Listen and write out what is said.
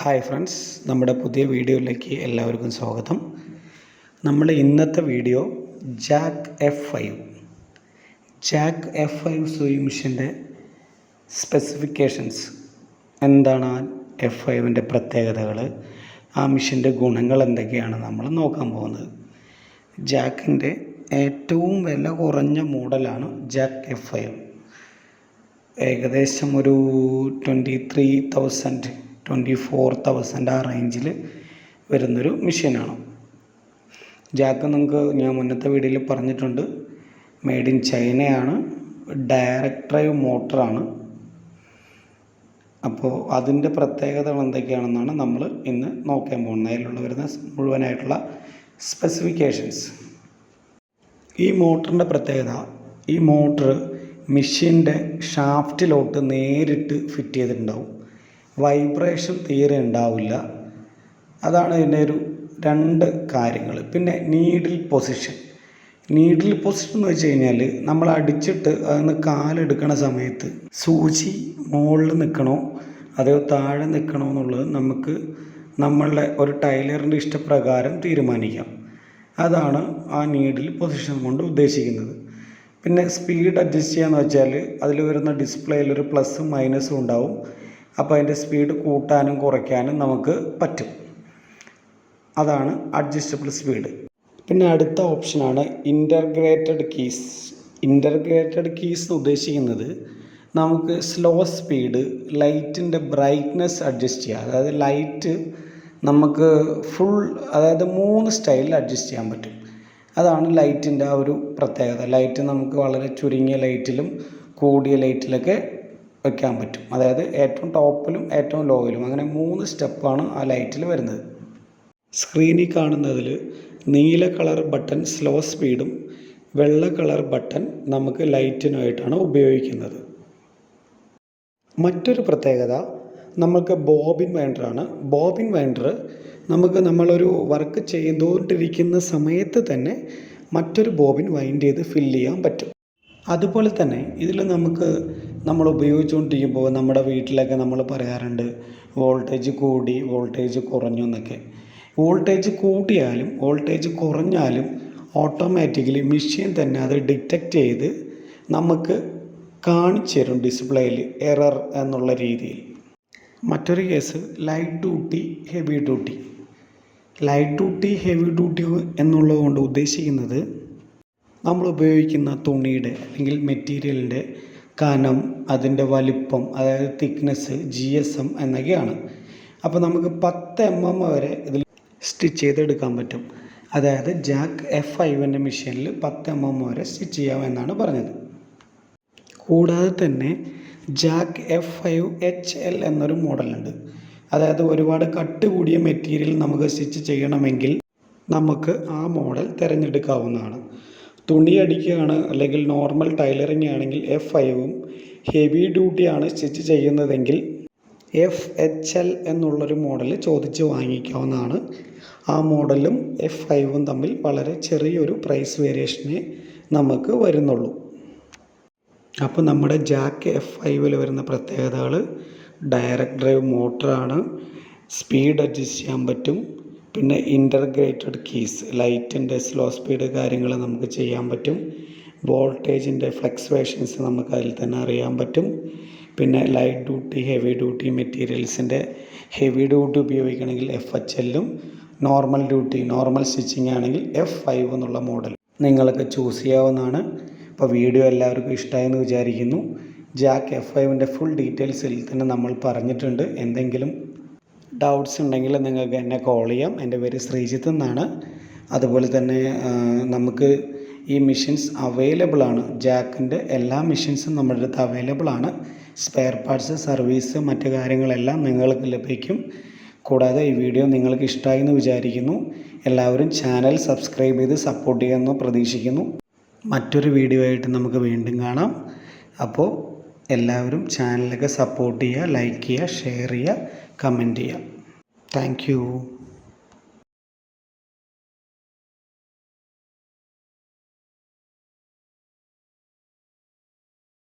Hi friends നമ്മുടെ പുതിയ വീഡിയോയിലേക്ക് എല്ലാവർക്കും സ്വാഗതം. നമ്മൾ ഇന്നത്തെ video Jack F five Jack F five sewing മിഷീന്റെ specifications എന്താണ് ആ എഫ് ഫൈവിന്റെ പ്രത്യേകതകൾ? ആ മിഷീന്റെ ഗുണങ്ങൾ എന്തൊക്കെയാണ് നമ്മൾ നോക്കാൻ പോകുന്നത്? ജാക്കിന്റെ ഏറ്റവും വില കുറഞ്ഞ മോഡലാണ് ജാക്ക് എഫ് ഫൈവ് ഏകദേശം ഒരു twenty three thousand twenty four thousand ആ റേഞ്ചിൽ വരുന്നൊരു മെഷീനാണ് ജാക്ക് നിങ്ങൾക്ക് ഞാൻ മുന്നത്തെ വീഡിയോയിൽ പറഞ്ഞിട്ടുണ്ട്. മെയ്ഡ് ഇൻ ചൈനയാണ് ഡയറക്ട് ഡ്രൈവ് മോട്ടറാണ് അപ്പോൾ അതിന്റെ പ്രത്യേകതകൾ എന്തൊക്കെയാണെന്നാണ് നമ്മൾ ഇന്ന് നോക്കാൻ പോകുന്നത്. അതിലുള്ള വരുന്ന മുഴുവനായിട്ടുള്ള സ്പെസിഫിക്കേഷൻസ് ഈ മോട്ടറിന്റെ പ്രത്യേകത ഈ മോട്ടർ മെഷീന്റെ ഷാഫ്റ്റിലോട്ട് നേരിട്ട് ഫിറ്റ് ചെയ്തിട്ടുണ്ടാവും. വൈബ്രേഷൻ തീരെ ഉണ്ടാവില്ല. അതാണ് ഇതിന്റെ ഒരു രണ്ട് കാര്യങ്ങൾ. പിന്നെ നീഡിൽ പൊസിഷൻ നീഡിൽ പൊസിഷൻ എന്ന് വെച്ച് കഴിഞ്ഞാൽ നമ്മൾ അടിച്ചിട്ട് അതിന് കാലെടുക്കണ സമയത്ത് സൂചി മുകളിൽ നിൽക്കണോ അതോ താഴെ നിൽക്കണോ എന്നുള്ളത് നമുക്ക് നമ്മളുടെ ഒരു ടൈലറിന്റെ ഇഷ്ടപ്രകാരം തീരുമാനിക്കാം. അതാണ് ആ നീഡിൽ പൊസിഷൻ കൊണ്ട് ഉദ്ദേശിക്കുന്നത്. പിന്നെ സ്പീഡ് അഡ്ജസ്റ്റ് ചെയ്യാന്ന് വെച്ചാൽ അതിൽ വരുന്ന ഡിസ്പ്ലേയിൽ ഒരു പ്ലസ്സും മൈനസും ഉണ്ടാവും. അപ്പോൾ അതിന്റെ സ്പീഡ് കൂട്ടാനും കുറയ്ക്കാനും നമുക്ക് പറ്റും. അതാണ് അഡ്ജസ്റ്റബിൾ സ്പീഡ് പിന്നെ അടുത്ത ഓപ്ഷനാണ് ഇന്റർഗ്രേറ്റഡ് കീസ് ഇന്റർഗ്രേറ്റഡ് കീസ് എന്ന് ഉദ്ദേശിക്കുന്നത് നമുക്ക് സ്ലോ സ്പീഡ് ലൈറ്റിന്റെ ബ്രൈറ്റ്നെസ് അഡ്ജസ്റ്റ് ചെയ്യുക അതായത് ലൈറ്റ് നമുക്ക് ഫുൾ അതായത് മൂന്ന് സ്റ്റൈലിൽ അഡ്ജസ്റ്റ് ചെയ്യാൻ പറ്റും. അതാണ് ലൈറ്റിന്റെ ആ ഒരു പ്രത്യേകത. ലൈറ്റ് നമുക്ക് വളരെ ചുരുങ്ങിയ ലൈറ്റിലും കൂടിയ ലൈറ്റിലൊക്കെ വെക്കാൻ പറ്റും. അതായത് ഏറ്റവും ടോപ്പിലും ഏറ്റവും ലോയിലും അങ്ങനെ മൂന്ന് സ്റ്റെപ്പാണ് ആ ലൈറ്റിൽ വരുന്നത്. സ്ക്രീനിൽ കാണുന്നതിൽ നീല കളർ ബട്ടൺ സ്ലോ സ്പീഡും വെള്ള കളർ ബട്ടൺ നമുക്ക് ലൈറ്റിനായിട്ടാണ് ഉപയോഗിക്കുന്നത്. മറ്റൊരു പ്രത്യേകത നമുക്ക് ബോബിൻ വൈൻഡറാണ് ബോബിൻ വൈൻഡർ നമുക്ക് നമ്മളൊരു വർക്ക് ചെയ്തുകൊണ്ടിരിക്കുന്ന സമയത്ത് തന്നെ മറ്റൊരു ബോബിൻ വൈൻഡ് ചെയ്ത് ഫില്ല് ചെയ്യാൻ പറ്റും. അതുപോലെ തന്നെ ഇതിൽ നമുക്ക് നമ്മൾ ഉപയോഗിച്ചുകൊണ്ടിരിക്കുമ്പോൾ നമ്മുടെ വീട്ടിലൊക്കെ നമ്മൾ പറയാറുണ്ട് വോൾട്ടേജ് കൂടി വോൾട്ടേജ് കുറഞ്ഞു എന്നൊക്കെ. വോൾട്ടേജ് കൂട്ടിയാലും വോൾട്ടേജ് കുറഞ്ഞാലും ഓട്ടോമാറ്റിക്കലി മെഷീൻ തന്നെ അത് ഡിറ്റക്റ്റ് ചെയ്ത് നമുക്ക് കാണിച്ചു തരും ഡിസ്പ്ലേയിൽ എറർ എന്നുള്ള രീതിയിൽ. മറ്റൊരു case light duty heavy duty light duty heavy duty എന്നുള്ളത് കൊണ്ട് ഉദ്ദേശിക്കുന്നത് നമ്മൾ ഉപയോഗിക്കുന്ന തുണിയുടെ അല്ലെങ്കിൽ മെറ്റീരിയലിന്റെ കനം അതിന്റെ വലിപ്പം അതായത് തിക്നെസ് ജി എസ് എം എന്നൊക്കെയാണ്. അപ്പോൾ നമുക്ക് പത്ത് എം എം വരെ ഇതിൽ സ്റ്റിച്ച് ചെയ്തെടുക്കാൻ പറ്റും. അതായത് ജാക്ക് എഫ് ഐവന്റെ മെഷീനിൽ പത്ത് എം എം വരെ സ്റ്റിച്ച് ചെയ്യാം എന്നാണ് പറഞ്ഞത്. കൂടാതെ തന്നെ Jack F five H L എന്നൊരു മോഡലുണ്ട്. അതായത് ഒരുപാട് കട്ട് കൂടിയ മെറ്റീരിയൽ നമുക്ക് സ്റ്റിച്ച് ചെയ്യണമെങ്കിൽ നമുക്ക് ആ മോഡൽ തിരഞ്ഞെടുക്കാവുന്നതാണ്. തുണി അടിക്കുകയാണ് അല്ലെങ്കിൽ നോർമൽ ടൈലറിങ് ആണെങ്കിൽ എഫ് ഫൈവും ഹെവി ഡ്യൂട്ടിയാണ് സ്റ്റിച്ച് ചെയ്യുന്നതെങ്കിൽ എഫ് എച്ച് എൽ എന്നുള്ളൊരു മോഡൽ ചോദിച്ച് വാങ്ങിക്കാവുന്നതാണ്. ആ മോഡലും എഫ് ഫൈവും തമ്മിൽ വളരെ ചെറിയൊരു പ്രൈസ് വേരിയേഷനെ നമുക്ക് വരുന്നുള്ളൂ. അപ്പോൾ നമ്മുടെ ജാക്ക് എഫ് ഫൈവിൽ വരുന്ന പ്രത്യേകതകൾ ഡയറക്ട് ഡ്രൈവ് മോട്ടറാണ് സ്പീഡ് അഡ്ജസ്റ്റ് ചെയ്യാൻ പറ്റും പിന്നെ ഇന്റർഗ്രേറ്റഡ് കീസ് ലൈറ്റിന്റെ സ്ലോ സ്പീഡ് കാര്യങ്ങൾ നമുക്ക് ചെയ്യാൻ പറ്റും. വോൾട്ടേജിന്റെ ഫ്ലക്സുവേഷൻസ് നമുക്ക് അതിൽ തന്നെ അറിയാൻ പറ്റും. പിന്നെ ലൈറ്റ് ഡ്യൂട്ടി ഹെവി ഡ്യൂട്ടി മെറ്റീരിയൽസിന്റെ ഹെവി ഡ്യൂട്ടി ഉപയോഗിക്കണമെങ്കിൽ എഫ് എച്ച് എല്ലും നോർമൽ ഡ്യൂട്ടി നോർമൽ സ്റ്റിച്ചിങ് ആണെങ്കിൽ എഫ് ഫൈവ് എന്നുള്ള മോഡൽ നിങ്ങൾക്ക് ചൂസ് ചെയ്യാവുന്നതാണ്. അപ്പോൾ വീഡിയോ എല്ലാവർക്കും ഇഷ്ടമായെന്ന് വിചാരിക്കുന്നു. ജാക്ക് എഫ് ഫൈവിന്റെ ഫുൾ ഡീറ്റെയിൽസിൽ തന്നെ നമ്മൾ പറഞ്ഞിട്ടുണ്ട്. എന്തെങ്കിലും ഡൗട്ട്സ് ഉണ്ടെങ്കിൽ നിങ്ങൾക്ക് എന്നെ കോൾ ചെയ്യാം. എന്റെ പേര് ശ്രീജിത്ത് എന്നാണ്. അതുപോലെ തന്നെ നമുക്ക് ഈ മെഷീൻസ് അവൈലബിൾ ആണ്. ജാക്കിന്റെ എല്ലാ മെഷീൻസും നമ്മുടെ അടുത്ത് അവൈലബിൾ ആണ്. സ്പെയർ പാർട്സ് സർവീസ് മറ്റു കാര്യങ്ങളെല്ലാം നിങ്ങൾക്ക് ലഭിക്കും. കൂടാതെ ഈ വീഡിയോ നിങ്ങൾക്ക് ഇഷ്ടമായി എന്ന് വിചാരിക്കുന്നു. എല്ലാവരും ചാനൽ സബ്സ്ക്രൈബ് ചെയ്ത് സപ്പോർട്ട് ചെയ്യുമെന്ന് പ്രതീക്ഷിക്കുന്നു. മറ്റൊരു വീഡിയോ ആയിട്ട് നമുക്ക് വീണ്ടും കാണാം. അപ്പോൾ എല്ലാവരും ചാനലൊക്കെ സപ്പോർട്ട് ചെയ്യുക ലൈക്ക് ചെയ്യുക ഷെയർ ചെയ്യുക കമന്റ് ചെയ്യുക. Thank you.